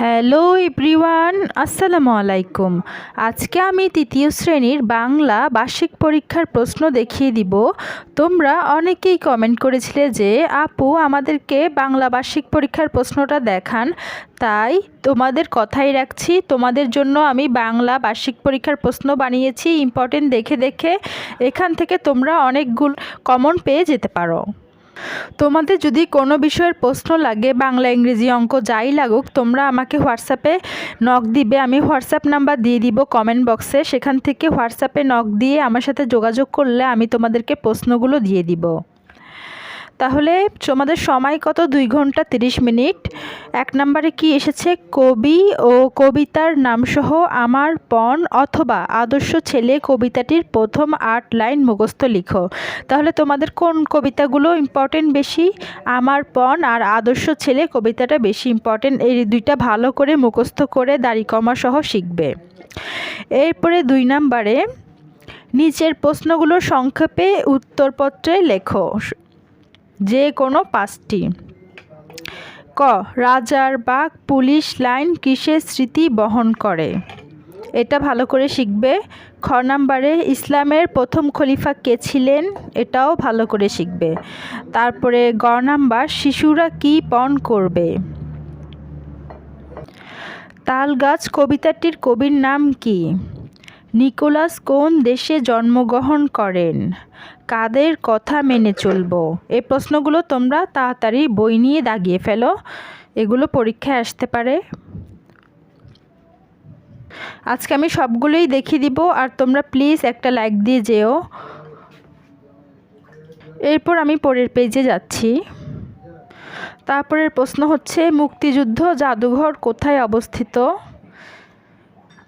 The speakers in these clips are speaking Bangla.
হ্যালো এভরিওয়ান, আসসালামু আলাইকুম। আজকে আমি তৃতীয় শ্রেণির বাংলা বার্ষিক পরীক্ষার প্রশ্ন দেখিয়ে দিব। তোমরা অনেকেই কমেন্ট করেছিলে যে, আপু, আমাদেরকে বাংলা বার্ষিক পরীক্ষার প্রশ্নটা দেখান। তাই তোমাদের কথাই রাখছি। তোমাদের জন্য আমি বাংলা বার্ষিক পরীক্ষার প্রশ্ন বানিয়েছি। ইম্পর্টেন্ট দেখে দেখে এখান থেকে তোমরা অনেকগুলো কমন পেয়ে যেতে পারো। তোমাদের যদি কোনো বিষয়ের প্রশ্ন লাগে, বাংলা, ইংরেজি অঙ্ক যাই লাগুক, তোমরা আমাকে হোয়াটসঅ্যাপে নক দিবে। আমি হোয়াটসঅ্যাপ নাম্বার দিয়ে দিব কমেন্ট বক্সে। সেখান থেকে হোয়াটসঅ্যাপে নক দিয়ে আমার সাথে যোগাযোগ করলে আমি তোমাদেরকে প্রশ্নগুলো দিয়ে দিব। তাহলে তোমাদের সময় কত? দুই ঘণ্টা তিরিশ মিনিট। এক নম্বরে কি এসেছে? কবি ও কবিতার নামসহ আমার পণ অথবা আদর্শ ছেলে কবিতাটির প্রথম আট লাইন মুখস্থ লিখো। তাহলে তোমাদের কোন কবিতাগুলো ইম্পর্টেন্ট বেশি? আমার পণ আর আদর্শ ছেলে কবিতাটা বেশি ইম্পর্টেন্ট এই দুইটা ভালো করে মুখস্থ করে দাড়ি কমা সহ শিখবে। এরপরে দুই নম্বরে, নিচের প্রশ্নগুলো সংক্ষেপে উত্তরপত্রে লেখো। যে কোনো পাঁচটি। ক, রাজার বাঘ পুলিশ লাইন কিসের স্মৃতি বহন করে? এটা ভালো করে শিখবে। খ নাম্বারে, ইসলামের প্রথম খলিফা কে ছিলেন? এটাও ভালো করে শিখবে। তারপরে গ নাম্বার, শিশুরা কি পণ করবে? তাল গাছ কবিতাটির কবির নাম কি? নিকোলাস কোন দেশে জন্মগ্রহণ করেন? কাদের কথা মেনে চলবো? এই প্রশ্নগুলো তোমরা তাড়াতাড়ি বই নিয়ে দাগিয়ে ফেলো। এগুলো পরীক্ষায় আসতে পারে। আজকে আমি সবগুলোই দেখিয়ে দিব, আর তোমরা প্লিজ একটা লাইক দিয়ে যেও। এরপর আমি পরের পেজে যাচ্ছি। তারপরের প্রশ্ন হচ্ছে, মুক্তিযুদ্ধ জাদুঘর কোথায় অবস্থিত?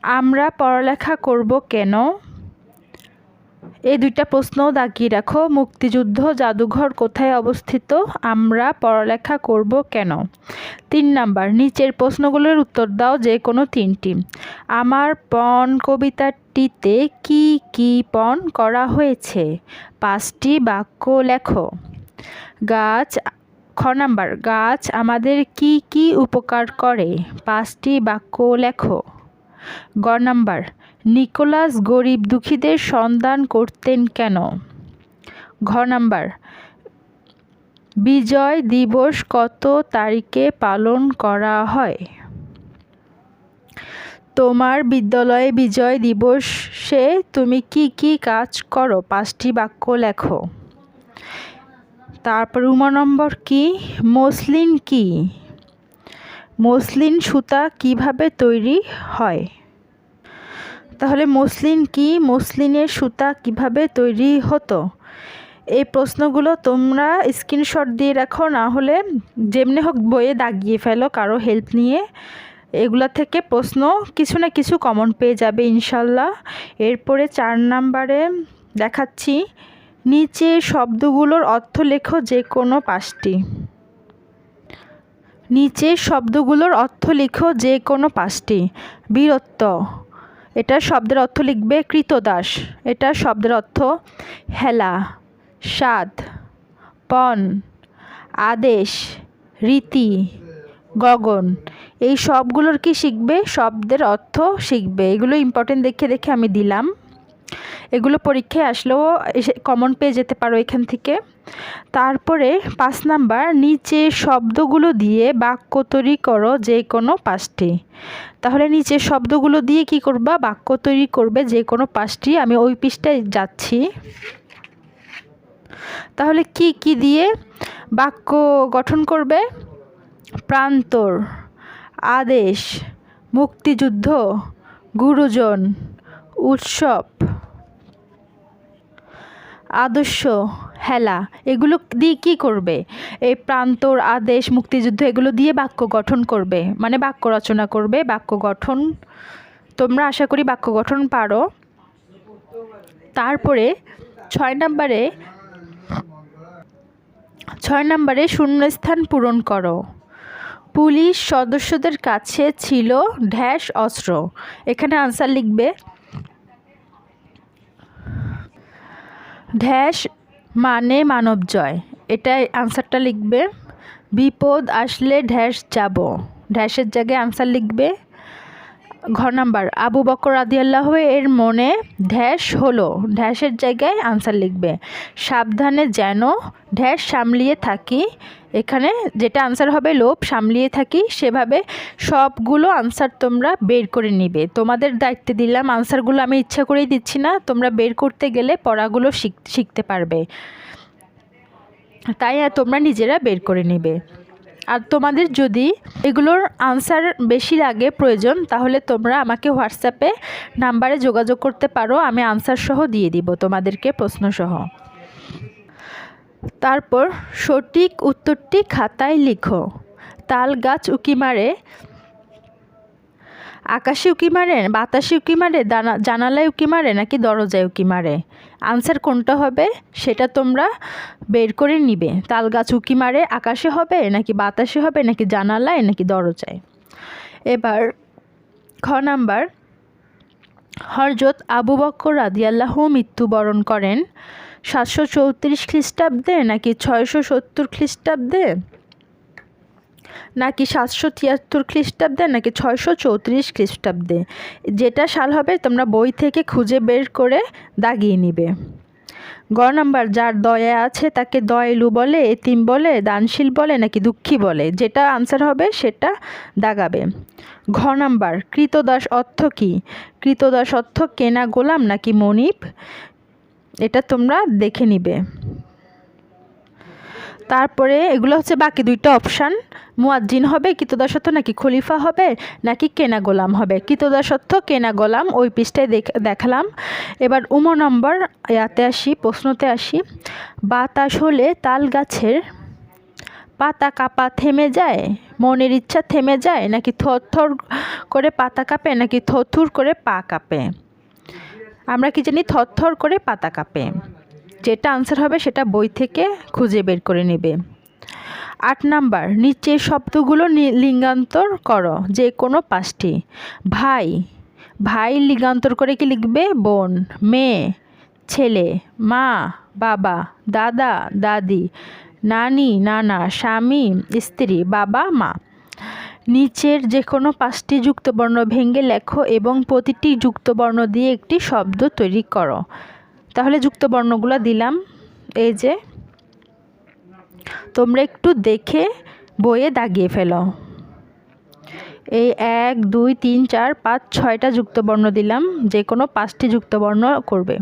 আমরা পড়ালেখা করব কেন? এই দুইটা প্রশ্নও দাগিয়ে রাখো। মুক্তিযুদ্ধ জাদুঘর কোথায় অবস্থিত? আমরা পড়ালেখা করব কেন? তিন নাম্বার, নিচের প্রশ্নগুলোর উত্তর দাও যে কোনো তিনটি। আমার পণ কবিতাটিতে কি কি পণ করা হয়েছে? পাঁচটি বাক্য লেখো। গাছ, খ নাম্বার, গাছ আমাদের কি কি উপকার করে? পাঁচটি বাক্য লেখো। গ নাম্বার নিকোলাস গরিব দুঃখীদের সন্ধান করতেন কেন? ঘ নাম্বার, বিজয় দিবস কত তারিখে পালন করা হয়? তোমার বিদ্যালয়ে বিজয় দিবসে তুমি কি কি কাজ করো? পাঁচটি বাক্য লেখো। তারপর উমা নম্বর কি? মসলিন কি? মসলিন সুতা কীভাবে তৈরি হয়? তাহলে মসলিন কি? মসলিনের সুতা কীভাবে তৈরি হতো? এই প্রশ্নগুলো তোমরা স্ক্রিনশট দিয়ে রাখো, না হলে যেমনি হোক বইয়ে দাগিয়ে ফেলো কারও হেল্প নিয়ে। এগুলা থেকে প্রশ্ন কিছু না কিছু কমন পেয়ে যাবে, ইনশাল্লাহ। এরপরে চার নাম্বারে দেখাচ্ছি, নিচে শব্দগুলোর অর্থ লেখো যে কোনো পাঁচটি। নিচে শব্দগুলোর অর্থ লিখো যে কোনো পাঁচটি। বীরত্ব। এটা শব্দের অর্থ লিখবে কৃতদাস। এটা শব্দের অর্থ হেলা স্বাদ পণ আদেশ, রীতি, গগন। এই সবগুলোর কি শিখবে? শব্দের অর্থ শিখবে। এগুলো ইম্পর্টেন্ট দেখে দেখে আমি দিলাম। এগুলো পরীক্ষায় আসলেও কমন পেয়ে যেতে পারো এখান থেকে। তারপরে পাঁচ নাম্বার, নিচে শব্দগুলো দিয়ে বাক্য তৈরি করো যে কোনো পাঁচটি। তাহলে নিচে শব্দগুলো দিয়ে কি করবা? বাক্য তৈরি করবে যে কোনো পাঁচটি। আমি ওই পৃষ্ঠায় যাচ্ছি। তাহলে কি কি দিয়ে বাক্য গঠন করবে? প্রান্তর, আদেশ, মুক্তিযুদ্ধ, গুরুজন, উৎসব। আদর্শ, হেলা, এগুলো দিয়ে কী করবে? এই প্রান্তর আদেশ, মুক্তিযুদ্ধ, এগুলো দিয়ে বাক্য গঠন করবে। মানে বাক্য রচনা করবে, বাক্য গঠন। তোমরা আশা করি বাক্য গঠন পারো। তারপরে ছয় নম্বরে ছয় নম্বরে শূন্যস্থান পূরণ করো। পুলিশ সদস্যদের কাছে ছিল ঢ্যাশ অস্ত্র। এখানে আনসার লিখবে ঢ্যাশ মানে মানব জয়। এটাই আনসারটা লিখবে। বিপদ আসলে ঢ্যাস যাব। ঢ্যাসের জায়গায় আনসার লিখবে। ঘ নাম্বার। আবু বকর আদিয়াল্লাহ এর মনে ড্যাশ হলো। ড্যাশের জায়গায় আনসার লিখবে, সাবধানে যেন ড্যাশ সামলিয়ে থাকি। এখানে যেটা আনসার হবে, লোভ সামলিয়ে থাকি, সেভাবে সবগুলো আনসার তোমরা বের করে নিবে। তোমাদের দায়িত্বে দিলাম, আনসারগুলো আমি ইচ্ছা করেই দিচ্ছি না, তোমরা বের করতে গেলে পড়াগুলো শিখ, শিখতে পারবে। তাই তোমরা নিজেরা বের করে নেবে। আর তোমাদের যদি এগুলোর আনসার বেশি লাগে প্রয়োজন, তাহলে তোমরা আমাকে হোয়াটসঅ্যাপে নাম্বারে যোগাযোগ করতে পারো, আমি আনসার সহ দিয়ে দিব তোমাদেরকে প্রশ্ন সহ তারপর সঠিক উত্তরটি খাতায় লিখো। তাল গাছ উকি মারে আকাশে উকি মারে বাতাসে উকি মারে, দানা জানালায় উকি মারে, নাকি দরজায় উকি মারে? আনসার কোনটা হবে, সেটা তোমরা বের করে নিবে। তাল গাছ উকি মারে, আকাশে হবে, নাকি বাতাসে হবে, নাকি জানালায়, নাকি দরজায়? এবার খ নাম্বার। হরজত আবু বক্কর রাদিয়াল্লাহ মৃত্যুবরণ করেন সাতশো চৌত্রিশ খ্রিস্টাব্দে, নাকি ছয়শো সত্তর খ্রিস্টাব্দে? নাকি সাতশো তিয়াত্তর খ্রিস্টাব্দে, নাকি ছয়শো চৌত্রিশ খ্রিস্টাব্দে? যেটা সাল হবে, তোমরা বই থেকে খুঁজে বের করে দাগিয়ে নিবে। গ নাম্বার, যার দয়া আছে তাকে দয়ালু বলে, এতিম বলে, দানশীল বলে, নাকি দুঃখী বলে? যেটা আনসার হবে, সেটা দাগাবে। ঘ নাম্বার, কৃতদাস অর্থ কী? কৃতদাস অর্থ কেনা গোলাম নাকি মনিব? এটা তোমরা দেখে নিবে। তারপরে এগুলো হচ্ছে বাকি দুইটা অপশান। মুয়াজ্জিন হবে, কৃতদাসত্ব নাকি খলিফা হবে, নাকি কেনা গোলাম হবে। কৃতদাসত্ব, কেনা গোলাম, ওই পৃষ্ঠায় দেখালাম। এবার উমো নম্বর ইয়াতে আসি, প্রশ্নতে আসি। বাতাস হলে তাল গাছের পাতা কাপা থেমে যায়, মনের ইচ্ছা থেমে যায়, নাকি থর করে পাতা কাঁপে, নাকি থরথুর করে পা কাঁপে? আমরা কি জানি, থরথর করে পাতা কাঁপে। যেটা আনসার হবে সেটা বই থেকে খুঁজে বের করে নেবে। আট নাম্বার নিচে শব্দগুলো লিঙ্গান্তর করো যে কোনো পাঁচটি। ভাই ভাই লিঙ্গান্তর করে কি লিখবে? বোন, মেয়ে, ছেলে, মা, বাবা, দাদা, দাদি, নানি, নানা, স্বামী, স্ত্রী, বাবা, মা। নিচের যে কোনো পাঁচটি যুক্তবর্ণ ভেঙে লেখো এবং প্রতিটি যুক্তবর্ণ দিয়ে একটি শব্দ তৈরি করো। তাহলে যুক্তবর্ণগুলো দিলাম। এই যে, তোমরা একটু দেখে বইয়ে দাগিয়ে ফেলো। এই এক, দুই, তিন, চার, পাঁচ, ছয়টা যুক্তবর্ণ দিলাম, যে কোনো পাঁচটি যুক্তবর্ণ করবে।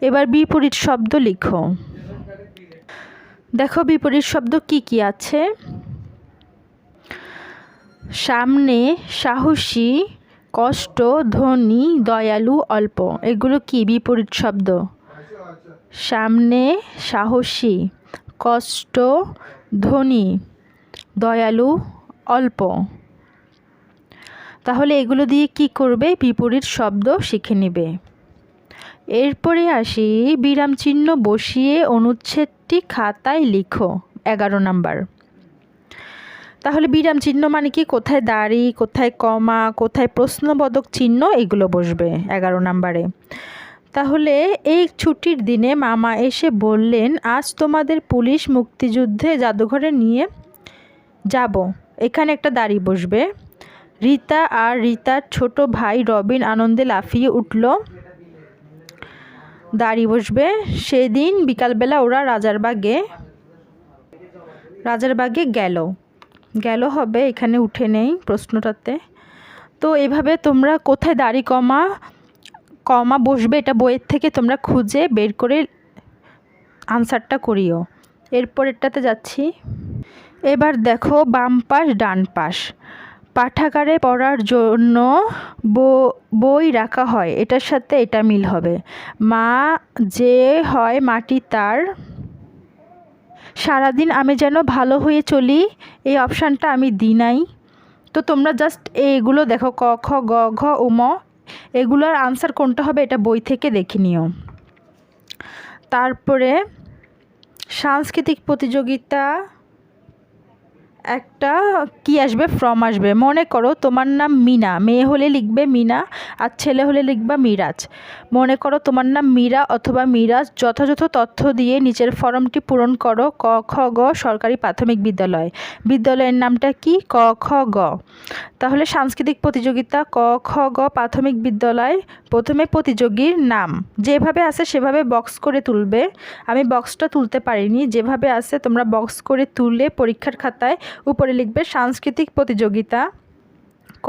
এবার বিপরীত শব্দ লিখো। দেখো বিপরীত শব্দ কি কি আছে? সামনে সাহসী কষ্ট ধনী দয়ালু, অল্প। এগুলো কি? বিপরীত শব্দ। সামনে সাহসী। কষ্ট ধনী দয়ালু, অল্প। তাহলে এগুলো দিয়ে কি করবে? বিপরীত শব্দ শিখে নেবে। এরপরে আসি। বিরাম চিহ্ন বসিয়ে অনুচ্ছেদটি খাতায় লিখো। এগারো নাম্বার। তাহলে বিরাম চিহ্ন মানে কি? কোথায় দাড়ি, কোথায় কমা, কোথায় প্রশ্নবোধক চিহ্ন, এগুলো বসবে এগারো নাম্বারে। তাহলে এই ছুটির দিনে মামা এসে বললেন, আজ তোমাদের পুলিশ মুক্তিযুদ্ধে জাদুঘরে নিয়ে যাব। এখানে একটা দাড়ি বসবে। রীতা আর রীতার ছোট ভাই রবিন আনন্দে লাফিয়ে উঠল। দাড়ি বসবে। সেদিন বিকালবেলা ওরা রাজারবাগে রাজারবাগে গেল। গেল হবে, এখানে উঠে নেই প্রশ্নটাতে। তো এভাবে তোমরা কোথায় দাড়ি কমা কমা বসবে এটা বইয়ের থেকে তোমরা খুঁজে বের করে আনসারটা করিও। এরপরেরটাতে যাচ্ছি। এবার দেখো বাম পাশ, ডান পাশ। পাঠাগারে পড়ার জন্য বই রাখা হয়, এটার সাথে এটা মিল হবে। মা যে হয় মাটি তার সারাদিন আমি যেন ভালো হয়ে চলি, এই অপশানটা আমি দিই নাই। তো তোমরা জাস্ট এইগুলো দেখো, ক, খ, গ, ঘ ও ম, এগুলোর আনসার কোনটা হবে এটা বই থেকে দেখে নিও। তারপরে সাংস্কৃতিক প্রতিযোগিতা একটা কি আসবে? ফ্রম আসবে। মনে করো তোমার নাম মিনা। মেয়ে হলে লিখবে মিনা আর ছেলে হলে লিখবা মিরাজ। মনে করো তোমার নাম মীরা অথবা মিরাজ, যথাযথ তথ্য দিয়ে নিচের ফর্মটি পূরণ করো ক, খ, গ, সরকারি প্রাথমিক বিদ্যালয়। বিদ্যালয়ের নামটা কি? ক, খ, গ। তাহলে সাংস্কৃতিক প্রতিযোগিতা, ক, খ, গ, প্রাথমিক বিদ্যালয়, প্রথমে প্রতিযোগীর নাম। যেভাবে আছে সেভাবে বক্স করে তুলবে। আমি বক্সটা তুলতে পারিনি। যেভাবে আছে তোমরা বক্স করে তুলে পরীক্ষার খাতায় উপরে লিখবে সাংস্কৃতিক প্রতিযোগিতা। ক,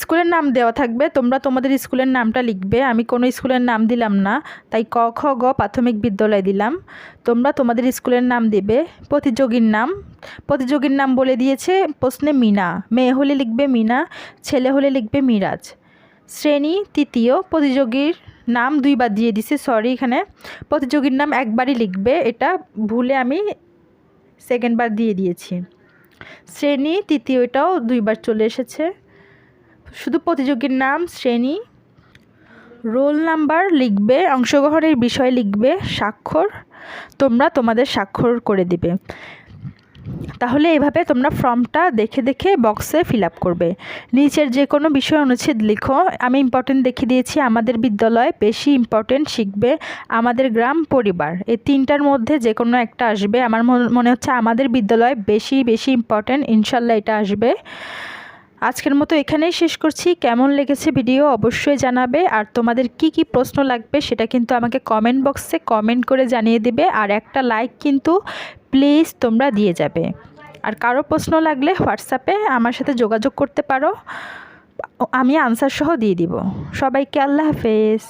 স্কুলের নাম দেওয়া থাকবে, তোমরা তোমাদের স্কুলের নামটা লিখবে। আমি কোনো স্কুলের নাম দিলাম না, তাই ক, খ, গ প্রাথমিক বিদ্যালয় দিলাম। তোমরা তোমাদের স্কুলের নাম দেবে, প্রতিযোগীর নাম। প্রতিযোগীর নাম বলে দিয়েছে প্রশ্নে মিনা। মেয়ে হলে লিখবে মিনা, ছেলে হলে লিখবে মিরাজ। শ্রেণি তৃতীয়, প্রতিযোগীর নাম দুইবার দিয়ে দিছে সরি এখানে। প্রতিযোগীর নাম একবারই লিখবে, এটা ভুলে আমি সেকেন্ডবার দিয়ে দিয়েছি। শ্রেণি, তৃতীয়টাও দুইবার চলে এসেছে। শুধু প্রতিযোগীর নাম, শ্রেণি। রোল নাম্বার লিখবে, অংশগ্রহণের বিষয় লিখবে, স্বাক্ষর। তোমরা তোমাদের স্বাক্ষর করে দিবে। তাহলে এভাবে তোমরা ফর্মটা দেখে দেখে বক্সে ফিল করবে। নিচের যে কোনো বিষয় অনুচ্ছেদ লিখো। আমি ইম্পর্টেন্ট দেখিয়ে দিয়েছি, আমাদের বিদ্যালয় বেশি ইম্পর্টেন্ট শিখবে আমাদের গ্রাম পরিবার। এই তিনটার মধ্যে যে কোনো একটা আসবে। আমার মনে হচ্ছে আমাদের বিদ্যালয় বেশি বেশি ইম্পর্টেন্ট ইনশাল্লাহ এটা আসবে। আজকের মতো এখানেই শেষ করছি। কেমন লেগেছে ভিডিও অবশ্যই জানাবে। আর তোমাদের কি কি প্রশ্ন লাগবে সেটা কিন্তু আমাকে কমেন্ট বক্সে কমেন্ট করে জানিয়ে দেবে। আর একটা লাইক কিন্তু প্লিজ তোমরা দিয়ে যাবে। আর কারও প্রশ্ন লাগলে হোয়াটসঅ্যাপে আমার সাথে যোগাযোগ করতে পারো। আমি আনসার সহ দিয়ে দিব। সবাইকে আল্লাহ হাফেজ।